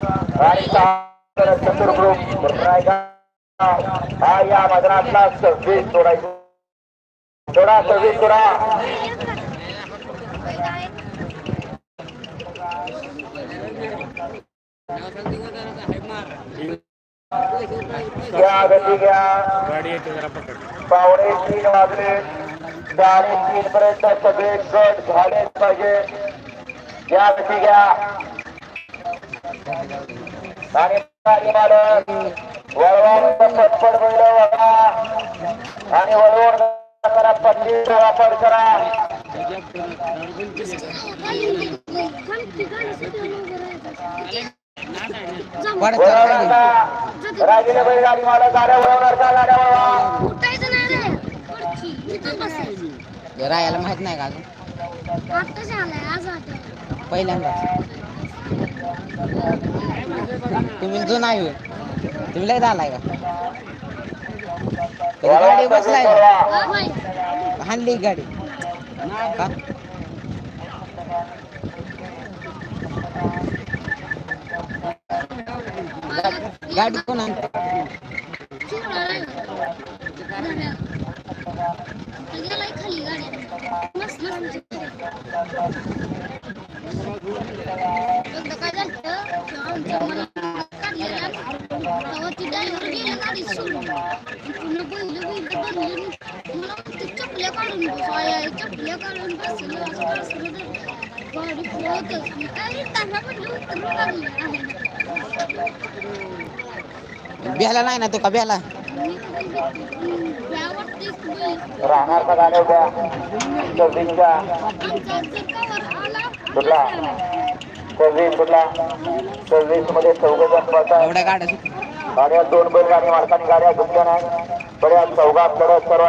आणि सहा चतुर ग्रुप रायगड हा या मैदानातला सव्वीस सोडायचा सोडा सव्वीस सोडा घ्या गती घ्या गाडी येते जरा पकड पावणे तीन वाजले साडे तीन पर्यंत सगळे गट झाले पाहिजे घ्या गती घ्या आणि मालक वळवून पटपट बैल वळा आणि वळवून करा वापर करा मालक गाड्या वळवणार का गाड्या वळवा रायाला माहीत नाही का अजून पहिल्यांदा तुम्ही जुना आहे. तुम्ही लय आलाय का? गाडी बसलाय का? गाडी? गाडी कोण आणते? खाली गाडी बेला नाही ना तो का? बेला राहणार का गाड्या उद्या? सव्वीसच्या कुठला? सव्वीस कुठला? सव्वीसमध्ये चौघ जण बसा एवढ्या गाड्या दोन बैल गाडी मालकाने गाड्या घेतल्या नाही. बऱ्या चौघात लढत सर्व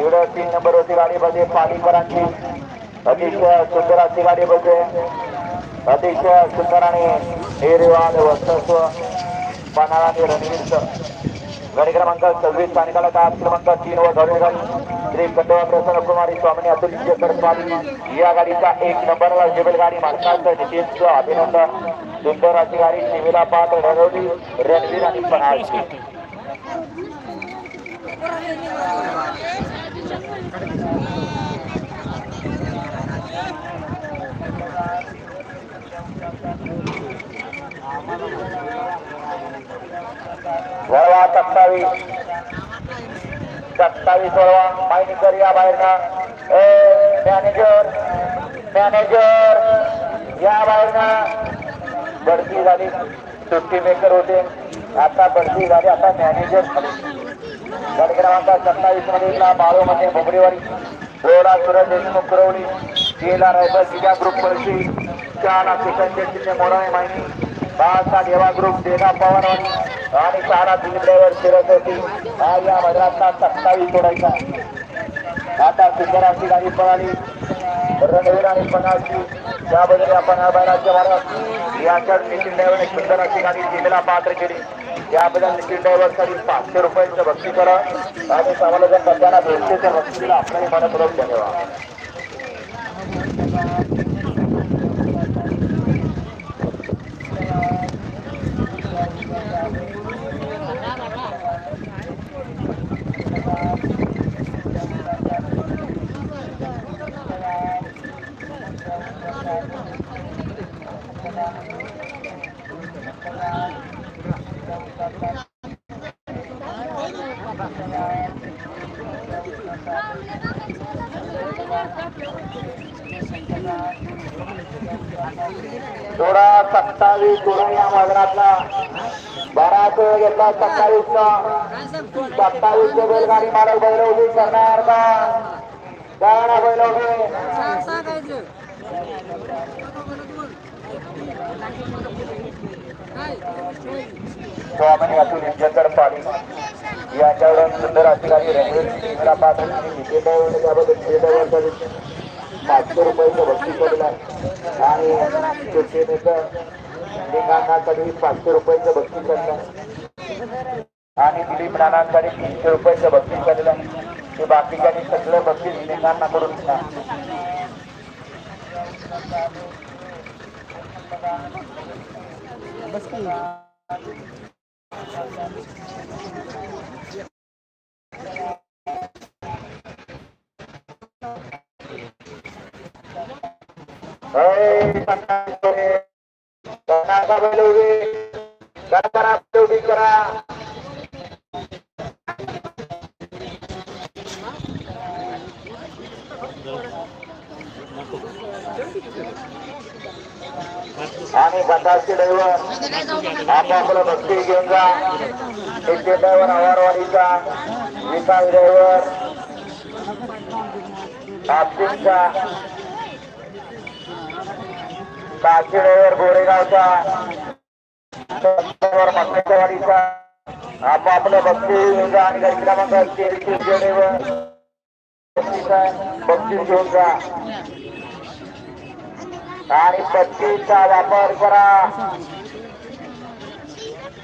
इकडे तीन नंबर होती गाडी बघे पालीकरांची. अतिशय सुंदर अशी गाडी बघते. अतिशय सुंदर आणि निर्वाद वर्चस्व पन्हाळा आणि रणवीरचं गाडी क्रमांक सव्वीस स्थानिकाला का क्रमांक तीन व धवळे गाडी श्री खंडोबा प्रसन्न कुमारी स्वामी अतुल विजयकर स्वामी या गाडीचा एक नंबरला जेबल गाडी मालकाचं नितीनचं अभिनंदन. सुंदर अशी गाडी शिवेला पाठ ठरवली रणवीर आणि पन्हाळची वळवा सत्तावीस. सत्तावीस वळवा. मायनीकर या बाहेर ना ए मॅनेजर मॅनेजर या बाहेर ना बढती झाली. सुट्टी मेकर होते. आता बढती झाली. आता मॅनेजर झाले. सत्तावीसमध्ये इथला बाळू मध्ये भोबडेवाडी बोला सुरज देशमुख कुरवली केला रायफल तिच्या ग्रुप पळशी चार किशन मोराळे माहिती पाचचा देवा ग्रुप देना पवारवाणी आणि सारा दिलीप ड्रायव्हर शिरत होती हा या मद्रासचा सत्तावीस सोडायचा आता सुंदराची गाडी पळाली. रणवीर आणि पणाची त्याबद्दल आपण हा बैलाच्या मार्गात याच्यात नितीन ड्रायव्हरने सुंदर अशी गाडी जिल्ह्याला पात्र केली. याबद्दल नितीन ड्रायव्हरसाठी पाचशे रुपयांचं भक्ती करा. आणि समालोचन करताना दोनशेच्या भक्तीला आपल्याला मनपूर्वक धन्यवाद. थोडा सत्तावीस सोळा या मैदानातला बराच वेळ घेतला सत्तावीसचा. सत्तावीस चे बैलगाडी मालक बैल उभी करणार का जाणार बैल उभी स्वामी अतुल इंजनकर पाटील यांच्याकडून सुंदर अधिकारी रेल्वे पात्र त्याबद्दल पाचशे रुपयाचं बक्षीस केलेलं आहे आणि सुट्टीमेकर कधी पाचशे रुपयाचं बक्षीस केलेलं आणि दिलीप नानांकडे तीनशे रुपयाचं बक्षीस केलेलं आहे ते बाकीच्यांनी सगळं बक्षीस लिंगांना करून बस की करा आणि बताची ड्रायव्हर आपापलं भक्ती घेऊन जा. नित्य ड्रायव्हर आवारवाडीचा विकास ड्रायव्हर आपटीचा काशी ड्रायव्हर गोरेगावचा. ड्रायव्हर मक्केवाडीचा आपापलं भक्ती घेऊन जा आणि गाडी क्रमांक बक्षीस घेऊन जा. आणि पत्तीचा वापर करा.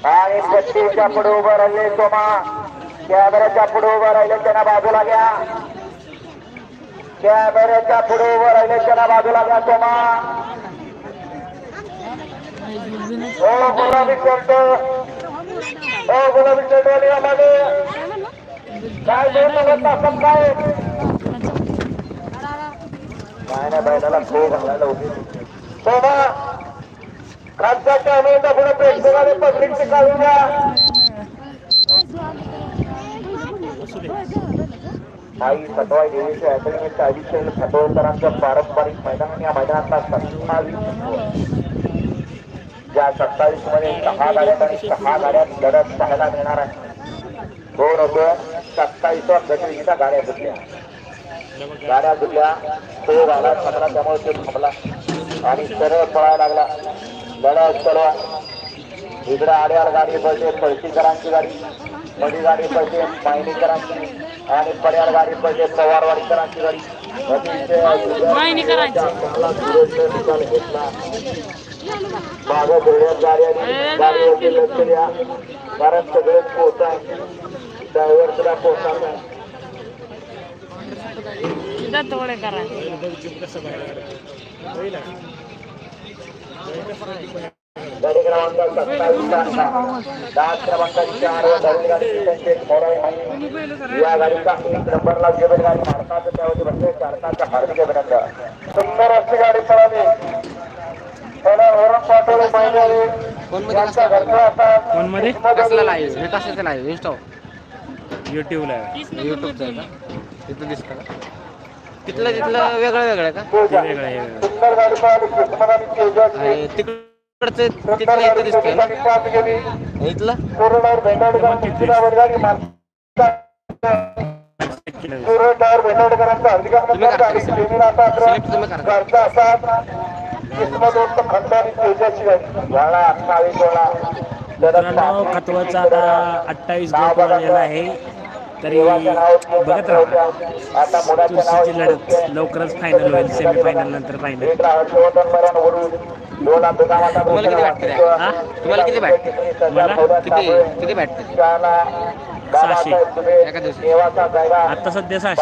आणि पत्तीच्या पुढे उभं राहिले सोमा. कॅमेऱ्याच्या पुढे उभं राहिले त्यांना बाजूला घ्या. कॅमेऱ्याच्या पुढे उभं राहिले त्यांना बाजूला घ्या सोमा. हो गुलाबी शर्ट हो गुलाबी शर्ट वाली काय दोन तासात काय काय नाही बैलाला खूप घालायला होती सोमा खासदार कॅमेऱ्याच्या पुढे प्रेक्षकाने पब्लिकची काढून द्या आई सटवाई देवीच्या अकॅडमी अभिषेक सटोळकरांचं पारंपरिक मैदान या मैदानातला सत्तावीस ज्या सत्तावीसमध्ये सहा गाड्यात आणि सहा गाड्यात लढत पाहायला मिळणार आहे. दोन हजार सत्तावीस गटविजेच्या गाड्या घेतल्या. गाड्या सुटल्या तो झाला थांबला त्यामुळे तो थांबला. आणि सरळ पळायला लागला. लढत सर्व इकडे आड्यावर गाडी पडते पळशीकरांची गाडी मधी गाडी पडते मायनीकरांची आणि पर्यार गाडी पडते पवारवाडीकरांची गाडी. धुळ्यात गाडीवरती लक्ष द्या. कारण सगळेच पोहोचा. ड्रायव्हर सुद्धा करा गाडी क्रमांक सत्तावीसचा दहा चार या गाडीचा एक नंबरला गाडी मालकाचं त्यावरती बसले चालकाचं हार्दिक अभिनंदन सुंदर अशी गाडी पळाली त्याला वरून पाठवले पाहिजे फोनमध्ये यांचा घरचा असा फोनमध्ये कसला लाईव्ह मी कशाचं लाईव्ह इंस्टा युट्यूबला युट्यूबचं आहे का तिथं दिसतं का? तिथलं तिथलं वेगळं वेगळं आहे का. वेगळं वेगळं. आणि आणि तिकडचं तिथलं इथं दिसतंय ना? गेली इथलं? तुम्ही करा. मित्रांनो खतवचा आता अठ्ठावीस गट आलेला आहे. तरी बघत राहा. तुळशीची लढत लवकरच फायनल होईल सेमी फायनल नंतर फायनल तुम्हाला किती वाटतं? हा? तुम्हाला किती वाटतं? मला? किती? किती वाटतं? सहाशे. एका दिवशी आता सध्या सहाशे.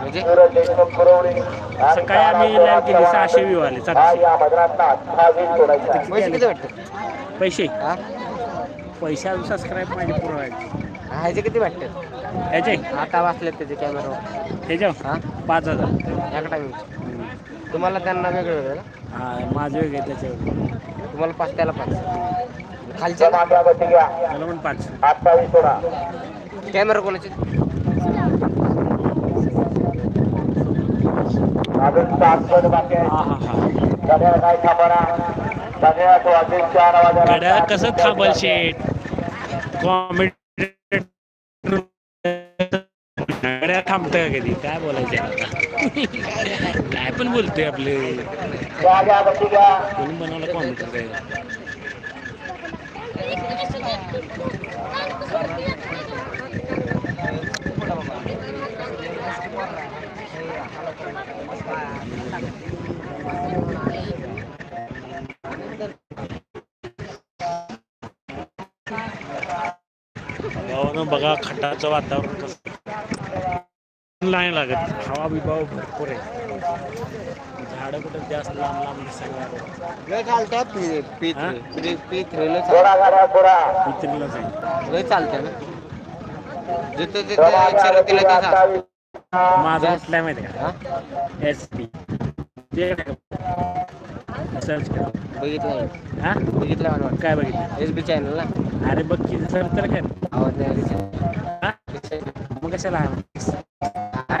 म्हणजे? सकाळी आम्ही live केली, सहाशे view आले, सातशे. पैसे किती वाटतं? पैसे. पैसे अजून सबस्क्राईब माझे पूर्ण व्हायचे. ह्याचे किती वाटतं ह्याचे? आता वाचले त्याचे कॅमेरा ह्याच्या हा? पाच हजार. एका टायमिंग तुम्हाला त्यांना वेगळं वेगळं का हा माझं वेगळे त्याच्यावर तुम्हाला पाच त्याला पाच. खालच्या मला पण पाच. कॅमेरा कोणाचे? हा हा हा. कसं थांबल शेट कॉमेडी गड्या कधी? काय बोलायचं आता? काय पण बोलतोय आपले. कोणी बनवलं कॉमेडी गावानं बघा खटाचं वातावरण कसं नाही लागत हवा बिबाव भरपूर आहे. झाड कुठं जास्त लांब लांब दिसायला लय चालतं हा? ना. जिथं शर्यतीला माझा आहे माहिती? का? एस पी ते सर्च करा. बघितलं हा? बघितलं मला वाटतं. काय बघितलं? एस बी चॅनलला अरे बघ की सर्च तर कर. आवाज नाही आला. हा? मग कशाला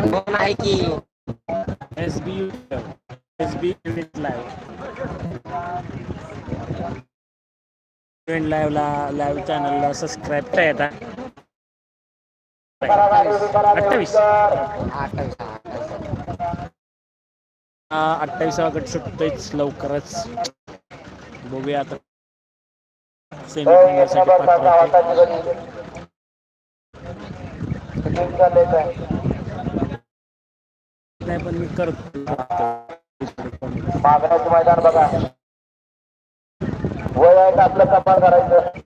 कोण आहे की? S B S B live लाईव्हला लाईव्ह चॅनलला सबस्क्राईब काय अठ्ठावीस अठ्ठावीस. अठ्ठावीस. अठ्ठावीसावा गट सुटतोयच लवकरच. बघूया आता. सेमीफायनलसाठी पात्र होते नाही पण मी करतो. मैदान बघा. वय आहे आपलं कपाळ करायचं?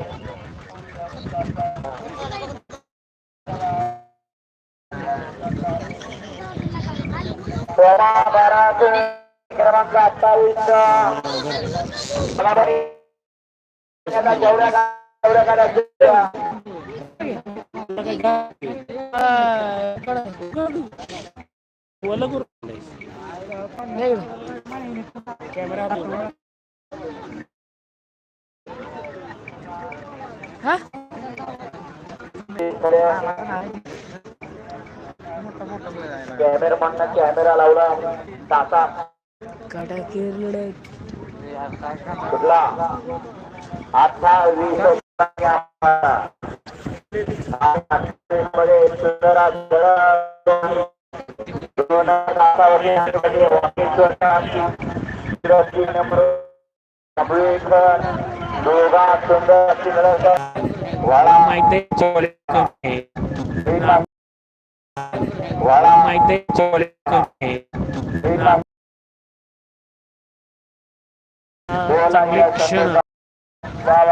सोळा बारा क्रमांक अठ्ठावीस बराबरी. करून कॅमेरा लावला तासा कुठला? मध्ये सुंदर आज खेळ. दोन तासावरती वॉकिंग नंबर कमळेकर दोघा सुंदर सिंगल वाळा माहिती आहे चोले करून आहे. वाळा माहिती आहे चोले करून आहे. हा, चांगले क्षण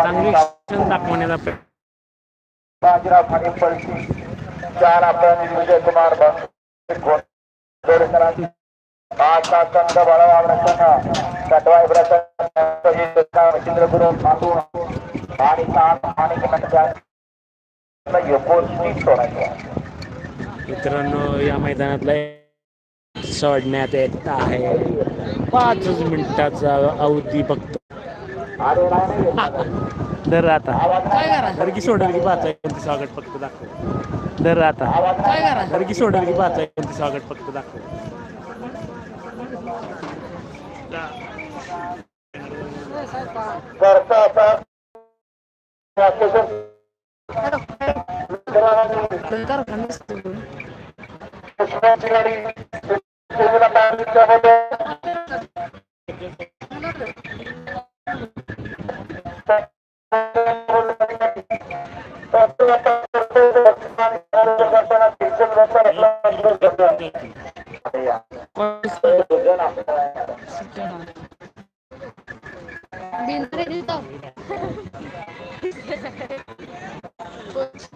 चांगले क्षण दाखवण्याचा प्रयत्न बाजीराव ठाणे पळशी चार आपण विजय कुमार पाच तास संघ बळावा संघ कटवाय मच्छिंद्र गुरु मातू आणि सात आणि एकोणतीस सोडायचं मित्रांनो या मैदानातला सोडण्यात येत आहे. पाचच मिनिटाचा अवधी फक्त. दर आता. दर की सोडेल की पाच आहे स्वागत फक्त दाखव. दर आता. दर की सोडेल की पाच आहे स्वागत फक्त दाखव. करता आता कृष्णाची गाडी शिवला पॅनलच्या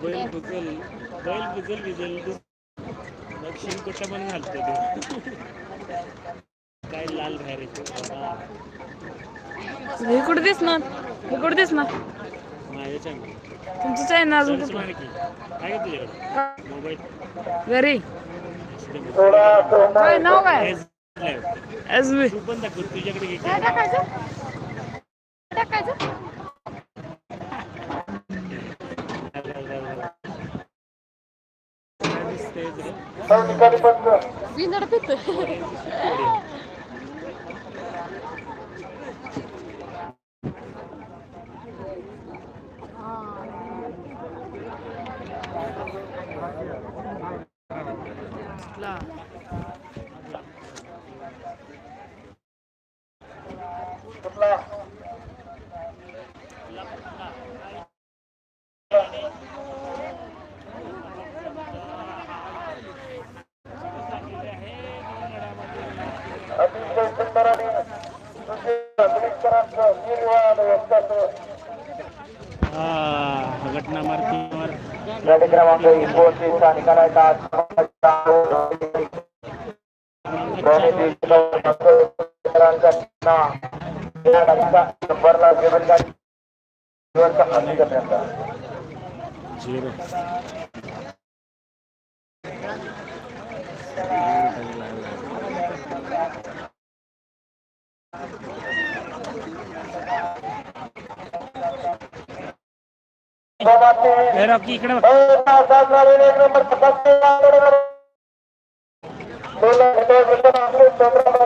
बैल बुजल बैल बुजल बिजल दक्षिण कुठं पण घालतो ते. काय लाल बाहेर हे कुठे दिसणार? कुठे दिसणार? माझ्या चॅनल तुमचं चॅनल अजून सर्च कुठं मार की? काय का तुझ्याकडे? मोबाईल? घरी. काय नाव काय? तू पण दाखव तुझ्याकडे तुला? ठिकाणी बंद కార్యక్రమంలో ఈ పోటీ స్థానిక జీరో. इकडे बघ. नंबर